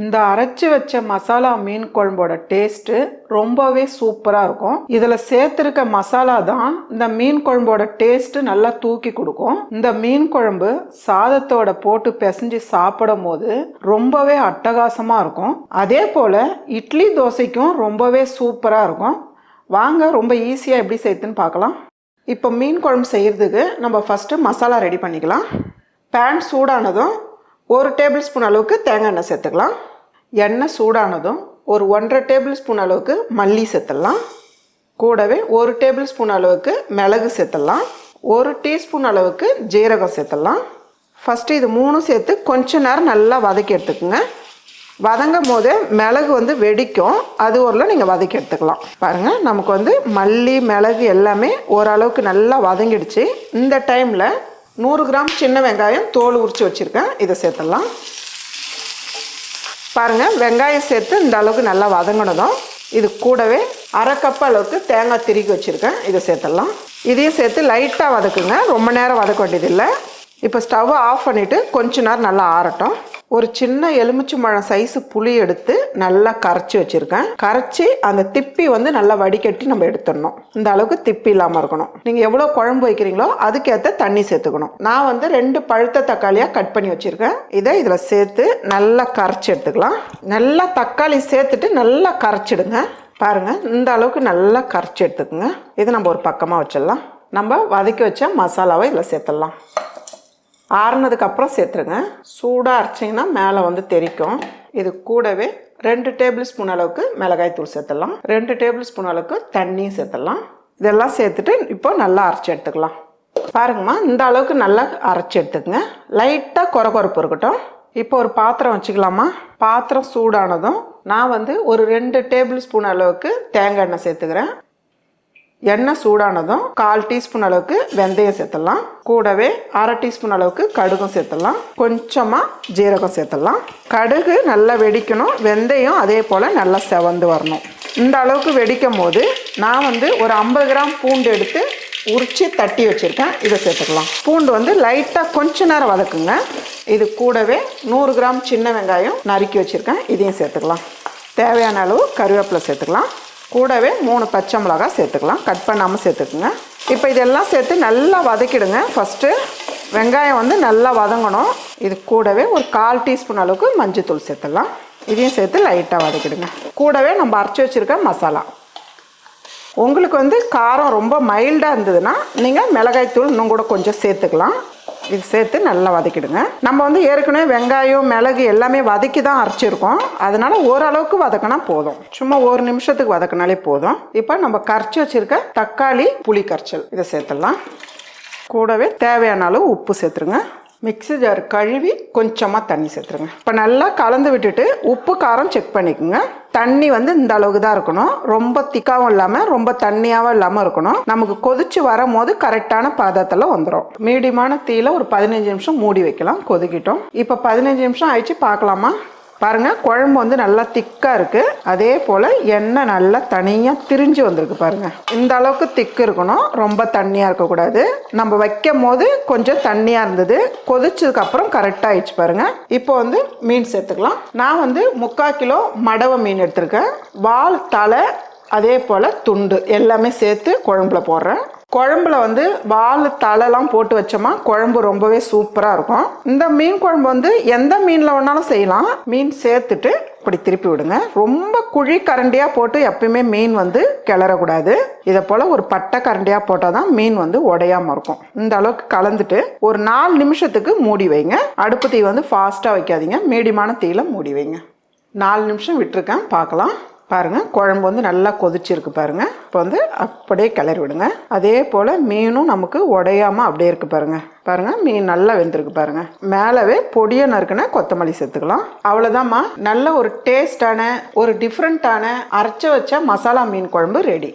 இந்த அரைச்சி வச்ச மசாலா மீன் குழம்போட டேஸ்ட்டு ரொம்பவே சூப்பராக இருக்கும். இதில் சேர்த்துருக்க மசாலா தான் இந்த மீன் குழம்போட டேஸ்ட்டு நல்லா தூக்கி கொடுக்கும். இந்த மீன் குழம்பு சாதத்தோட போட்டு பிசைஞ்சு சாப்பிடும் போது ரொம்பவே அட்டகாசமாக இருக்கும். அதே போல் இட்லி தோசைக்கும் ரொம்பவே சூப்பராக இருக்கும். வாங்க ரொம்ப ஈஸியாக எப்படி செய்யுதுன்னு பார்க்கலாம். இப்போ மீன் குழம்பு செய்கிறதுக்கு நம்ம ஃபஸ்ட்டு மசாலா ரெடி பண்ணிக்கலாம். பேன் சூடானதும் ஒரு டேபிள் ஸ்பூன் அளவுக்கு தேங்காய் எண்ணெய் சேர்த்துக்கலாம். எண்ணெய் சூடானதும் ஒரு ஒன்றரை டேபிள் ஸ்பூன் அளவுக்கு மல்லி சேர்த்துடலாம். கூடவே ஒரு டேபிள் ஸ்பூன் அளவுக்கு மிளகு சேர்த்துடலாம். ஒரு டீஸ்பூன் அளவுக்கு ஜீரகம் சேர்த்துடலாம். ஃபஸ்ட்டு இது மூணும் சேர்த்து கொஞ்ச நேரம் நல்லா வதக்கி எடுத்துக்கோங்க. வதங்கும் போது மிளகு வந்து வெடிக்கும். அது ஒரு நீங்கள் வதக்கி எடுத்துக்கலாம். பாருங்கள் நமக்கு வந்து மல்லி மிளகு எல்லாமே ஓரளவுக்கு நல்லா வதங்கிடுச்சு. இந்த டைமில் நூறு கிராம் சின்ன வெங்காயம் தோல் உரித்து வச்சுருக்கேன். இதை சேர்த்துடலாம். பாருங்கள் வெங்காயம் சேர்த்து இந்த அளவுக்கு நல்லா வதங்கினதும் இது கூடவே அரை கப் அளவுக்கு தேங்காய் திருக்கி வச்சுருக்கேன். இதை சேர்த்துடலாம். இதையும் சேர்த்து லைட்டாக வதக்குங்க. ரொம்ப நேரம் வதக்க வேண்டியதில்லை. இப்போ ஸ்டவ் ஆஃப் பண்ணிவிட்டு கொஞ்ச நேரம் நல்லா ஆறட்டும். ஒரு சின்ன எலுமிச்சை பழம் சைஸு புளி எடுத்து நல்லா கரைச்சி வச்சுருக்கேன். கரைச்சி அந்த திப்பி வந்து நல்லா வடிகட்டி நம்ம எடுத்துடணும். இந்த அளவுக்கு திப்பி இல்லாமல் இருக்கணும். நீங்கள் எவ்வளோ குழம்பு வைக்கிறீங்களோ அதுக்கேற்ற தண்ணி சேர்த்துக்கணும். நான் வந்து ரெண்டு பழுத்த தக்காளியாக கட் பண்ணி வச்சுருக்கேன். இதை இதில் சேர்த்து நல்லா கரைச்சி எடுத்துக்கலாம். நல்லா தக்காளி சேர்த்துட்டு நல்லா கரைச்சிடுங்க. பாருங்கள் இந்த அளவுக்கு நல்லா கரைச்சி எடுத்துக்கோங்க. இதை நம்ம ஒரு பக்கமாக வச்சிடலாம். நம்ம வதக்கி வச்ச மசாலாவை இதில் சேர்த்துடலாம். ஆறுனதுக்கப்புறம் சேர்த்துருங்க. சூடாக அரைச்சிங்கன்னா மேலே வந்து தெறிக்கும் இது கூடவே ரெண்டு டேபிள் ஸ்பூன் அளவுக்கு மிளகாய் தூள் சேர்த்துடலாம். ரெண்டு டேபிள் ஸ்பூன் அளவுக்கு தண்ணியும் சேர்த்துடலாம். இதெல்லாம் சேர்த்துட்டு இப்போ நல்லா அரைச்சி எடுத்துக்கலாம். பாருங்கம்மா இந்த அளவுக்கு நல்லா அரைச்சி எடுத்துக்கங்க. லைட்டாக குறை குறைப்பு இருக்கட்டும். இப்போ ஒரு பாத்திரம் வச்சுக்கலாமா? பாத்திரம் சூடானதும் நான் வந்து ஒரு ரெண்டு டேபிள் ஸ்பூன் அளவுக்கு தேங்காய் எண்ணெய் சேர்த்துக்கிறேன். எண்ணெய் சூடானதும் கால் டீஸ்பூன் அளவுக்கு வெந்தயம் சேர்த்துடலாம். கூடவே அரை டீஸ்பூன் அளவுக்கு கடுகும் சேர்த்துடலாம். கொஞ்சமாக ஜீரகம் சேர்த்துடலாம். கடுகு நல்லா வெடிக்கணும். வெந்தயம் அதே போல் நல்லா செவந்து வரணும். இந்த அளவுக்கு வெடிக்கும் போது நான் வந்து ஒரு ஐம்பது கிராம் பூண்டு எடுத்து உரித்து தட்டி வச்சுருக்கேன். இதை சேர்த்துக்கலாம். பூண்டு வந்து லைட்டாக கொஞ்ச நேரம் வதக்குங்க. இது கூடவே நூறு கிராம் சின்ன வெங்காயம் நறுக்கி வச்சுருக்கேன். இதையும் சேர்த்துக்கலாம். தேவையான அளவு கருவேப்பிலை சேர்த்துக்கலாம். கூடவே மூணு பச்சை மிளகா சேர்த்துக்கலாம். கட் பண்ணாமல் சேர்த்துக்குங்க. இப்போ இதெல்லாம் சேர்த்து நல்லா வதக்கிடுங்க. ஃபஸ்ட்டு வெங்காயம் வந்து நல்லா வதங்கணும். இது கூடவே ஒரு கால் டீஸ்பூன் அளவுக்கு மஞ்சத்தூள் சேர்த்துடலாம். இதையும் சேர்த்து லைட்டாக வதக்கிடுங்க. கூடவே நம்ம அரைச்சி வச்சுருக்க மசாலா. உங்களுக்கு வந்து காரம் ரொம்ப மைல்டாக இருந்ததுன்னா நீங்கள் மிளகாய்த்தூள் இன்னும் கூட கொஞ்சம் சேர்த்துக்கலாம். இது சேர்த்து நல்லா வதக்கிடுங்க. நம்ம வந்து ஏற்கனவே வெங்காயம் மிளகு எல்லாமே வதக்கி தான் அரைச்சிருக்கோம். அதனால ஓரளவுக்கு வதக்கினா போதும். சும்மா ஒரு நிமிஷத்துக்கு வதக்கினாலே போதும். இப்போ நம்ம கரைச்சி வச்சிருக்க தக்காளி புளி கரைச்சல் இதை சேர்த்துடலாம். கூடவே தேவையான அளவு உப்பு சேர்த்துருங்க. மிக்ஸி ஜார் கழுவி கொஞ்சமாக தண்ணி சேர்த்துருங்க. இப்போ நல்லா கலந்து விட்டுட்டு உப்பு காரம் செக் பண்ணிக்கோங்க. தண்ணி வந்து இந்த அளவுக்கு தான் இருக்கணும். ரொம்ப திக்காவும் இல்லாமல் ரொம்ப தண்ணியாகவும் இல்லாமல் இருக்கணும். நமக்கு கொதிச்சு வரும்போது கரெக்டான பாதத்தில் வந்துடும் மீடியமான தீயில ஒரு பதினஞ்சு நிமிஷம் மூடி வைக்கலாம். கொதிக்கிட்டோம். இப்போ பதினஞ்சு நிமிஷம் ஆயிடுச்சு. பார்க்கலாமா? பாருங்கள் குழம்பு வந்து நல்லா திக்காக இருக்குது அதே போல் எண்ணெய் நல்லா தனியாக திரிஞ்சு வந்திருக்கு பாருங்கள் இந்த அளவுக்கு திக்கு இருக்கணும். ரொம்ப தண்ணியாக இருக்கக்கூடாது நம்ம வைக்கும் போது கொஞ்சம் தண்ணியாக இருந்தது. கொதிச்சதுக்கப்புறம் கரெக்டாக கரெக்டா ஆயிடுச்சு பாருங்க. இப்போ வந்து மீன் சேர்த்துக்கலாம். நான் வந்து முக்கால் கிலோ மடவை மீன் எடுத்திருக்கேன். வால் தலை அதே போல் துண்டு எல்லாமே சேர்த்து குழம்புல போடுறேன். குழம்புல வந்து வால் தலைலாம் போட்டு வச்சோமா குழம்பு ரொம்பவே சூப்பராக இருக்கும். இந்த மீன் குழம்பு வந்து எந்த மீனில் வேணாலும் செய்யலாம். மீன் சேர்த்துட்டு இப்படி திருப்பி விடுங்க. ரொம்ப குழி கரண்டியாக போட்டு எப்பயுமே மீன் வந்து கிளறக்கூடாது. இதை போல் ஒரு பட்டை கரண்டியாக போட்டால் தான் மீன் வந்து உடையாமல் இருக்கும். இந்த அளவுக்கு கலந்துட்டு ஒரு நாலு நிமிஷத்துக்கு மூடி வைங்க. அடுப்பு தீ வந்து ஃபாஸ்ட்டாக வைக்காதீங்க. மீடியமான தீயில் மூடி வைங்க. நாலு நிமிஷம் விட்டுருக்கேன். பார்க்கலாம். பாருங்கள் குழம்பு வந்து நல்லா கொதிச்சிருக்கு பாருங்கள் இப்போ வந்து அப்படியே கிளறி விடுங்க. அதே போல் மீனும் நமக்கு உடையாமல் அப்படியே இருக்குது பாருங்கள் பாருங்கள் மீன் நல்லா வெந்திருக்கு பாருங்கள் மேலவே பொடியை நறுக்குன கொத்தமல்லி சேர்த்துக்கலாம். அவ்வளோதாம்மா நல்ல ஒரு டேஸ்டான ஒரு டிஃப்ரெண்ட்டான அரைச்ச வச்ச மசாலா மீன் குழம்பு ரெடி